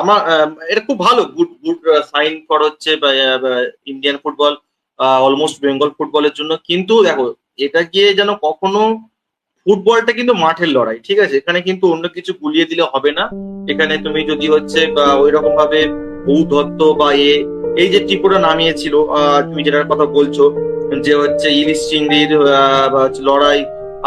আমার এটা খুব ভালো। গুড গুড সাইন ফর হচ্ছে ইন্ডিয়ান ফুটবল অলমোস্ট বেঙ্গল ফুটবলের জন্য। কিন্তু দেখো, এটা গিয়ে যেন কখনো ফুটবলটা কিন্তু মাঠের লড়াই, ঠিক আছে? এখানে কিন্তু অন্য কিছু গুলিয়ে দিলে হবে না। এখানে তুমি যদি হচ্ছে ওই রকম ভাবে ঔদ্ধত্য বা, এ, এই যে ত্রিপুরা নামিয়েছিল তুমি যেটার কথা বলছো, যে হচ্ছে ইলিশ চিংড়ির লড়াই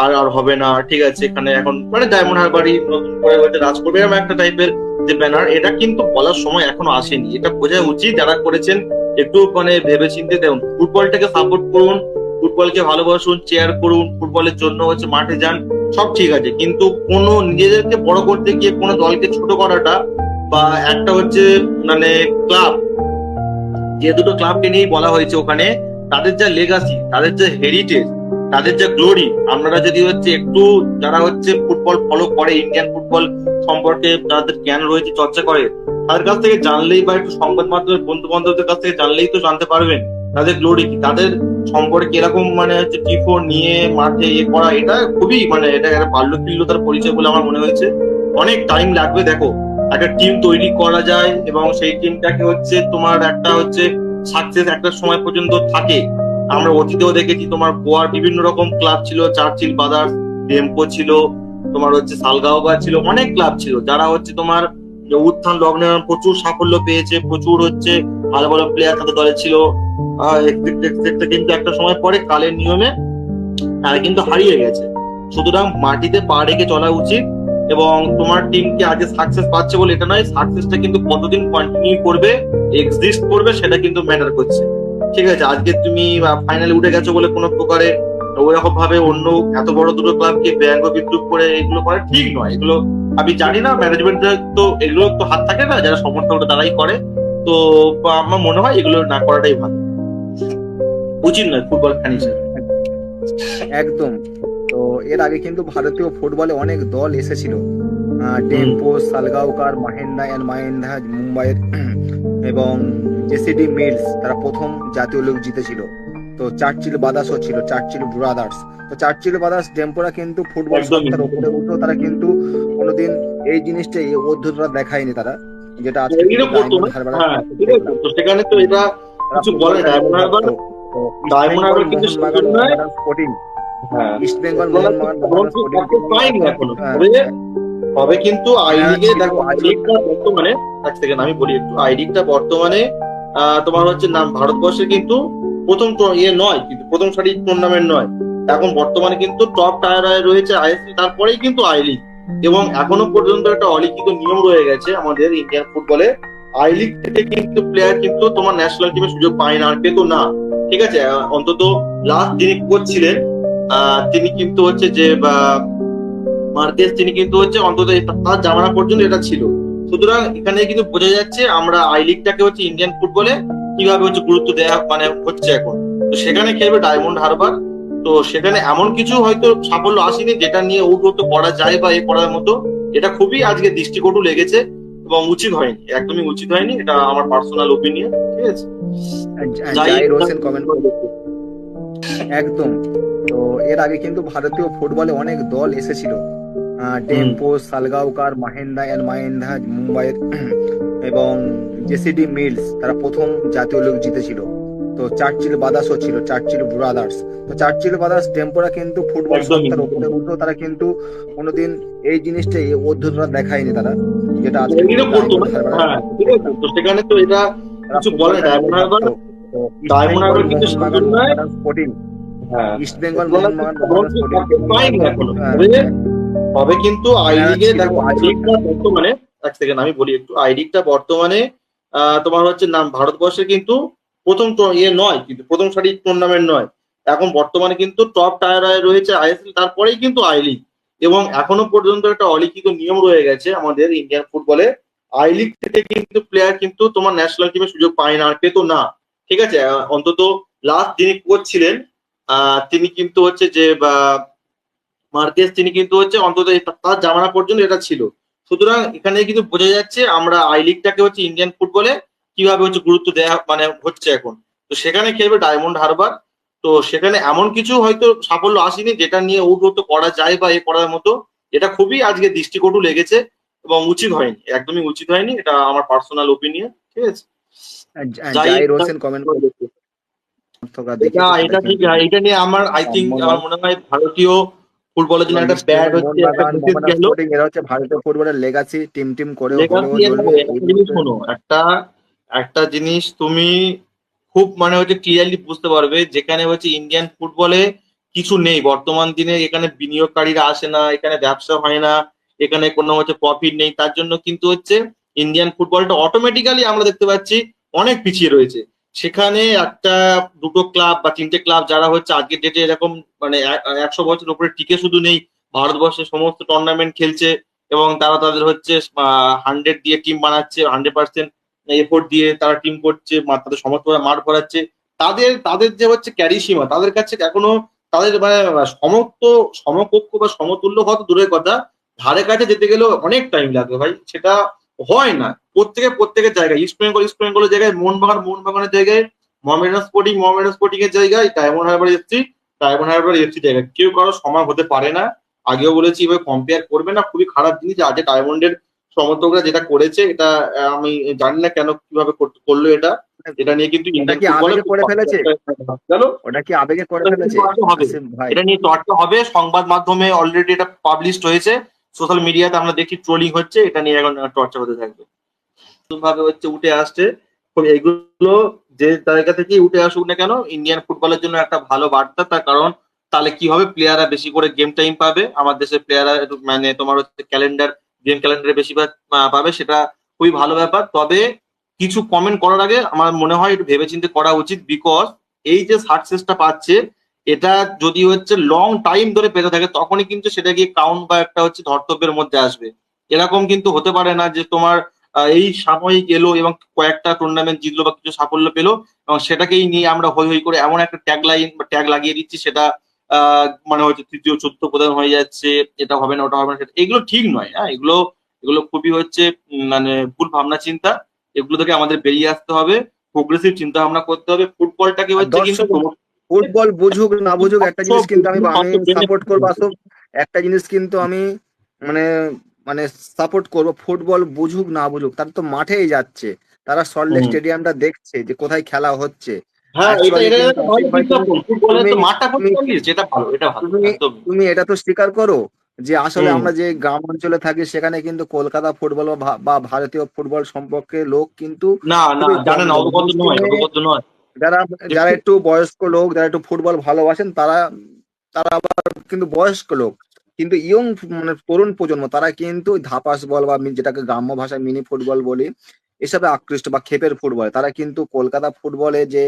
আর আর হবে না, ঠিক আছে? এখানে এখন মানে ডায়মন্ড হারবারই নতুন করে হয়তো রাজ করবে, এরকম একটা টাইপের যে ব্যানার এটা কিন্তু বলার সময় এখনও আসেনি। এটা বোঝা উচিত যারা করেছেন, একটু মানে ভেবে চিন্তে দেখুন। ফুটবলটাকে সাপোর্ট করুন, ফুটবলকে ভালোবাসুন চেয়ার করুন, ফুটবলের জন্য হচ্ছে মাঠে যান, সব ঠিক আছে। কিন্তু কোনো নিজেদেরকে বড় করতে গিয়ে কোনো দলকে ছোট করাটা বা একটা হচ্ছে মানে ক্লাব যে দুটো ক্লাবকে নিয়েই বলা হয়েছে ওখানে, তাদের যা লেগাসি তাদের যে হেরিটেজ তাদের যে গ্লোরি আপনারা যদি হচ্ছে একটু যারা হচ্ছে ফুটবল ফলো করে ইন্ডিয়ান ফুটবল সম্পর্কে যাদের জ্ঞান রয়েছে, চর্চা করে, তাদের কাছ থেকে জানলেই বা একটু সংবাদ মাধ্যমে, বন্ধু বান্ধবদের কাছ থেকে জানলেই তো জানতে পারবেন তাদের গ্লোরি কি, তাদের সম্পর্কে এরকম মানে হচ্ছে টিফো নিয়ে, মাঠে ইয়ে করা, এটা খুবই মানে এটা একটা বাল্যকিল্যতার পরিচয় বলে আমার মনে হয়েছে। অনেক টাইম লাগবে, দেখো, একটা টিম তৈরি করা যায় এবং সেই টিমটাকে হচ্ছে তোমার একটা হচ্ছে সাকসেস একটা সময় পর্যন্ত থাকে। আমরা অতীতেও দেখেছি তোমার গোয়ার বিভিন্ন রকম ক্লাব ছিল চার্চিল বাদার্স ডেম্পো ছিল, তোমার হচ্ছে সালগাওগা ছিল, অনেক ক্লাব ছিল, যারা হচ্ছে তোমার উত্থান লগ্নে প্রচুর সাফল্য পেয়েছে, প্রচুর হচ্ছে ভালো ভালো প্লেয়ার তাদের দলে ছিল। কিন্তু একটা সময় পরে কালের নিয়মে তারা কিন্তু হারিয়ে গেছে। সুতরাং মাটিতে পা রেখে চলা উচিত এবং তোমার টিমকে আজকে সাকসেস পাচ্ছে বলে এটা নয় সাকসেসটা কিন্তু কতদিন কন্টিনিউ করবে এক্সিস্ট করবে, সেটা কিন্তু ম্যাটার করছে। ঠিক আছে আজকে তুমি ফাইনালে উঠে গেছো বলে কোনো প্রকারে ওরকম ভাবে অন্য এত বড় দুটো ক্লাবকে ব্যঙ্গ বিদ্রুপ করে এগুলো করা ঠিক নয়। এগুলো আমি জানি না ম্যানেজমেন্টের তো এগুলো তো হাত থাকে না যারা সমর্থকরা তারাই করে। তো আমার মনে হয় এগুলো না করাটাই ভালো। উচিত নয় ফুটবল ফ্যান হিসেবে। একদম। তো এর আগে কিন্তু ভারতীয় ফুটবলে অনেক দল এসেছিল। টেম্পো সালগাওকার মাহেন্দ্রা অ্যান্ড মাহেন্দ্রা মুম্বাইয়ের এবং জেসিডি মিলস তারা প্রথম জাতীয় লিগ জিতেছিল। তো চার্চিল বাদাসও ছিল চার্চিল ব্রাদার্স। তো চার্চিল বাদার্স ডেম্পোরা কিন্তু ফুটবল। সত্তার উপরে উঠেও তারা কিন্তু কোনোদিন এই জিনিসটা এই অধ্যতা দেখায়নি তারা। যেটা আজকে না? হ্যাঁ সেখানে তো এটা কিছু বলে হারবার ডায়মন্ড হারবার কিন্তু স্পোর্টিং ইস্ট বেঙ্গল মোহনবাগান পাইনি এখনও। তবে কিন্তু আই লিগে দেখো বর্তমানে এক সেকেন্ড আমি বলি একটু। আই লিগটা বর্তমানে তোমার হচ্ছে নাম ভারতবর্ষে কিন্তু প্রথম ইয়ে নয়, কিন্তু প্রথম সারি টুর্নামেন্ট নয়। এখন বর্তমানে কিন্তু টপ টায়ার রয়েছে আইএসএল তারপরেই কিন্তু আই লিগ এবং এখনও পর্যন্ত একটা অলিখিত নিয়ম রয়ে গেছে আমাদের ইন্ডিয়ান ফুটবলে আই লিগ থেকে কিন্তু প্লেয়ার কিন্তু তোমার ন্যাশনাল টিমে সুযোগ পায় না, আর পেত না। ঠিক আছে? অন্তত লাস্ট যিনি কোচ ছিলেন তিনি কিন্তু হচ্ছে যে মার্কেস তিনি কিন্তু হচ্ছে অন্তত তার জামানা পর্যন্ত এটা ছিল। সুতরাং এখানে কিন্তু বোঝা যাচ্ছে আমরা আই লিগটাকে হচ্ছে ইন্ডিয়ান ফুটবলে কীভাবে হচ্ছে গুরুত্ব দেওয়া মানে হচ্ছে এখন। তো সেখানে খেলবে ডায়মন্ড হারবার তো সেখানে এমন কিছু হয়তো সাফল্য আসেনি যেটা নিয়ে ঔদ্ধত্য করা যায় বা এ করার মতো। এটা খুবই আজকে দৃষ্টিকটু লেগেছে এবং উচিত হয়নি একদমই উচিত হয়নি। এটা আমার পার্সোনাল ওপিনিয়ন ঠিক আছে? একদম। তো এর আগে কিন্তু ভারতীয় ফুটবলে অনেক দল এসেছিল। টেম্পো সালগাওকার মাহেন্দ্রা অ্যান্ড মাহেন্দ্রা মুম্বাইয়ের এবং জেসিডি মিলস তারা প্রথম জাতীয় লোক জিতেছিল। তো চার্চিল বাদাসও ছিল চার্চিল ব্রাদার্স। তো চার্চিল বাদার্স টেম্পোরা কিন্তু ফুটবল। সত্তার উপরে উঠেও তারা কিন্তু কোনোদিন এই জিনিসটা এই অধ্যতা দেখায়নি তারা যেটা আজকে হ্যাঁ সেখানে তো এটা কিছু বলে ডায়মন্ড হ্যাঁ। ইস্ট বেঙ্গল মোহনবাগান হ্যাঁ, তবে কিন্তু আই হ্যাঁ, লিগে দেখো আই লিগটা বর্তমানে এক সেকেন্ড আমি বলি একটু আই লিগটা বর্তমানে তোমার হচ্ছে নাম ভারতবর্ষে কিন্তু প্রথম ইয়ে নয় কিন্তু প্রথম সারি টুর্নামেন্ট নয়। এখন বর্তমানে কিন্তু টপ টায়ার রয়েছে আইএসএল তারপরেই কিন্তু আই লিগ এবং এখনও পর্যন্ত একটা অলিখিত নিয়ম রয়ে গেছে আমাদের ইন্ডিয়ান ফুটবলে আই লিগ থেকে কিন্তু প্লেয়ার কিন্তু তোমার ন্যাশনাল টিমে সুযোগ পায় না আর পেত না। ঠিক আছে? অন্তত লাস্ট যিনি কোচ ছিলেন আহ, তিনি কিন্তু হচ্ছে যে বা, মার্কেস তিনি কিন্তু হচ্ছে অন্তত তার জামানা পর্যন্ত এটা ছিল। সুতরাং এখানে কিন্তু বোঝা যাচ্ছে আমরা আই লিগটাকে হচ্ছে ইন্ডিয়ান ফুটবলে কীভাবে হচ্ছে গুরুত্ব দেওয়া মানে হচ্ছে এখন। তো সেখানে খেলবে ডায়মন্ড হারবার তো সেখানে এমন কিছু হয়তো সাফল্য আসেনি যেটা নিয়ে ঔদ্ধত্য করা যায় বা এ করার মতো। এটা খুবই আজকে দৃষ্টিকটু লেগেছে এবং উচিত হয়নি একদমই উচিত হয়নি। এটা আমার পার্সোনাল ওপিনিয়ন ঠিক আছে? এটা এটা ঠিক এটা নিয়ে আমার আই থিঙ্ক আমার মনে হয় ভারতীয় ফুটবলের জন্য একটা ব্যাড হচ্ছে একটা মেসেজ গেল। এরা হচ্ছে ভারতীয় ফুটবলের লেগাসি টিম টিম করে জিনিস শোনো একটা একটা জিনিস তুমি খুব মানে হচ্ছে ক্লিয়ারলি বুঝতে পারবে যেখানে হচ্ছে ইন্ডিয়ান ফুটবলে কিছু নেই। বর্তমান দিনে এখানে বিনিয়োগকারীরা আসে না এখানে ব্যবসা হয় না এখানে কোনো হচ্ছে প্রফিট নেই। তার জন্য কিন্তু হচ্ছে ইন্ডিয়ান ফুটবলটা অটোমেটিক্যালি আমরা দেখতে পাচ্ছি অনেক পিছিয়ে রয়েছে। সেখানে একটা দুটো ক্লাব বা তিনটে ক্লাব যারা হচ্ছে আজকের ডেটে এরকম মানে একশো বছর উপরে টিকে শুধু নেই। ভারতবর্ষে সমস্ত টুর্নামেন্ট খেলছে এবং তারা তাদের হচ্ছে হান্ড্রেড দিয়ে টিম বানাচ্ছে হান্ড্রেড পার্সেন্ট এফোর্ট দিয়ে তারা টিম করছে তাদের সমস্ত মাঠ ভরাচ্ছে তাদের তাদের যে হচ্ছে ক্যারি সীমা তাদের কাছে এখনও তাদের মানে সমস্ত সমকক্ষ বা সমতুল্য হয়তো দূরের কথা। ধারে কাছে যেতে গেলেও অনেক টাইম লাগবে ভাই সেটা হয় না। প্রত্যেকে প্রত্যেকের জায়গায় ইস্ট বেঙ্গল ইস্ট বেঙ্গলের জায়গায় মোহনবাগান মোহনবাগানের জায়গায় মোহামেডান স্পোর্টিং মোহামেডান স্পোর্টিং এর জায়গায় Diamond Harbour FC Diamond Harbour FC জায়গায়। কেউ কারও সমান হতে পারে না। আগেও বলেছি এভাবে কম্পেয়ার করবে না। খুবই খারাপ জিনিস। আজকে ডায়মন্ডের সমর্থকরা যেটা করেছে এটা আমি জানি না কেন কীভাবে করল এটা। এটা নিয়ে কিন্তু এটা নিয়ে চর্চা হবে। সংবাদ মাধ্যমে অলরেডি এটা পাবলিশড হয়েছে। সোশ্যাল মিডিয়াতে আমরা দেখি ট্রোলিং হচ্ছে। এটা নিয়ে এখন চর্চা হতে থাকবে। ভাবে হচ্ছে উঠে আসছে। তো এইগুলো যে জায়গা থেকে উঠে আসুক না কেন ইন্ডিয়ান ফুটবলের জন্য একটা ভালো বার্তা। তার কারণ, তাহলে কি হবে? প্লেয়াররা বেশি করে গেম টাইম পাবে। আমার দেশের প্লেয়াররা মানে তোমার হচ্ছে ক্যালেন্ডার গেম ক্যালেন্ডারে বেশি পাবে। সেটা খুবই ভালো ব্যাপার। তবে কিছু কমেন্ট করার আগে আমার মনে হয় একটু ভেবেচিন্তে করা উচিত। বিকজ এই যে সাকসেসটা পাচ্ছে, এটা যদি হচ্ছে লং টাইম ধরে পেতে থাকে, তখনই কিন্তু সেটা গিয়ে কাউন্ট বা একটা হচ্ছে ধর্তব্যের মধ্যে আসবে। এরকম কিন্তু হতে পারে না যে তোমার এই সাময়িক এলো এবং কয়েকটা টুর্নামেন্ট জিতলো বা কিছু সাফল্য পেল এবং সেটাকেই নিয়ে আমরা হই হই করে এমন একটা ট্যাগ লাইন বা ট্যাগ লাগিয়ে দিচ্ছি সেটা মানে হচ্ছে তৃতীয় চতুর্থ প্রধান হয়ে যাচ্ছে এটা হবে না ওটা হবে না সেটা এগুলো ঠিক নয় হ্যাঁ এগুলো এগুলো খুবই হচ্ছে মানে ভুল ভাবনা চিন্তা এগুলো থেকে আমাদের বেরিয়ে আসতে হবে প্রোগ্রেসিভ চিন্তা ভাবনা করতে হবে ফুটবলটাকে হচ্ছে কিন্তু ফুটবল বুঝুক না বুঝুক একটা জিনিস কিন্তু আমি সাপোর্ট করব একটা জিনিস কিন্তু আমি মানে মানে সাপোর্ট করব ফুটবল বুঝুক না বুঝুক তারা তো মাঠেই যাচ্ছে। তারা সল্টলেক। স্টেডিয়ামটা দেখছে যে কোথায় খেলা হচ্ছে। তুমি- এটা তো স্বীকার করো যে আসলে আমরা যে গ্রাম অঞ্চলে থাকি সেখানে কিন্তু কলকাতা ফুটবল বা ভারতীয় ফুটবল সম্পর্কে লোক কিন্তু যারা যারা একটু বয়স্ক লোক যারা একটু ফুটবল ভালোবাসেন তারা তারা আবার কিন্তু বয়স্ক লোক। কিন্তু ইয়ং মানে তরুণ প্রজন্ম তারা কিন্তু ধাপাস বল বা যেটাকে গ্রাম্য ভাষায় মিনি ফুটবল বলি এসবে আকৃষ্ট বা খেপের ফুটবল। তারা কিন্তু কলকাতা ফুটবলে যে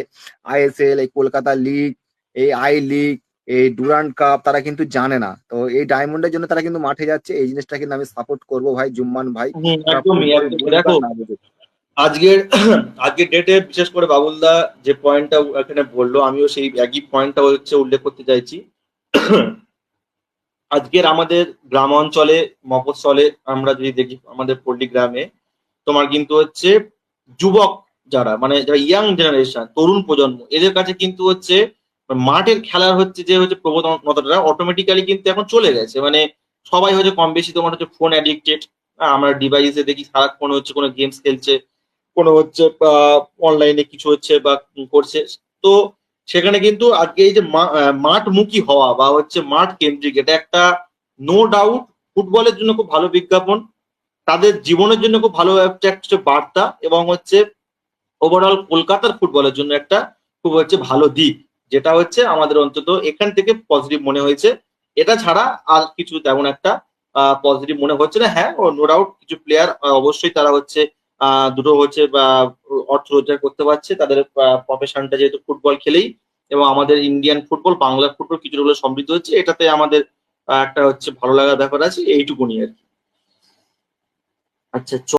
আইএসএল এই কলকাতা লিগ এই আই লিগ এই ডুরান্ড কাপ তারা কিন্তু জানে না। তো এই ডায়মন্ডের জন্য তারা কিন্তু মাঠে যাচ্ছে। এই জিনিসটা কিন্তু আমি সাপোর্ট করব ভাই জুম্মান ভাই। দেখো আজকের আজকের ডেটে বিশেষ করে বাবুলদা যে পয়েন্টটা এখানে বলল আমিও সেই একই পয়েন্টটা হচ্ছে উল্লেখ করতে চাইছি। আজকের আমাদের গ্রাম অঞ্চলে মফস্বলে আমরা যদি দেখি আমাদের পল্লী গ্রামে, তোমার কিন্তু হচ্ছে যুবক যারা মানে যারা ইয়াং জেনারেশন তরুণ প্রজন্ম, এদের কাছে কিন্তু হচ্ছে মাঠের খেলার হচ্ছে যে হচ্ছে প্রবণতাটা অটোমেটিক্যালি কিন্তু এখন চলে গেছে। মানে সবাই হচ্ছে কম বেশি তোমার হচ্ছে ফোন অ্যাডিক্টেড আমরা ডিভাইসে দেখি সারাক্ষণ হচ্ছে কোনো গেমস খেলছে, কোনো হচ্ছে অনলাইনে কিছু হচ্ছে বা করছে। তো সেখানে কিন্তু আজকে এই যে মাঠমুখী হওয়া বা হচ্ছে মাঠ কেন্দ্রিক, এটা একটা নো ডাউট ফুটবলের জন্য খুব ভালো বিজ্ঞাপন, তাদের জীবনের জন্য খুব ভালো একটা বার্তা এবং হচ্ছে ওভারঅল কলকাতার ফুটবলের জন্য একটা খুব হচ্ছে ভালো দিক, যেটা হচ্ছে আমাদের অন্তত এখান থেকে পজিটিভ মনে হয়েছে। এটা ছাড়া আর কিছু তেমন একটা পজিটিভ মনে হচ্ছে না। হ্যাঁ নো ডাউট কিছু প্লেয়ার অবশ্যই তারা হচ্ছে দুটো হচ্ছে অর্থ রোজগার করতে পারছে। তাদের প্রফেশনটা যেহেতু ফুটবল খেলেই, এবং আমাদের ইন্ডিয়ান ফুটবল বাংলা ফুটবল কিছুটা হলে সমৃদ্ধ হচ্ছে। এটাতে আমাদের একটা হচ্ছে ভালো লাগার ব্যাপার আছে, এইটুকুনি আর কি। আচ্ছা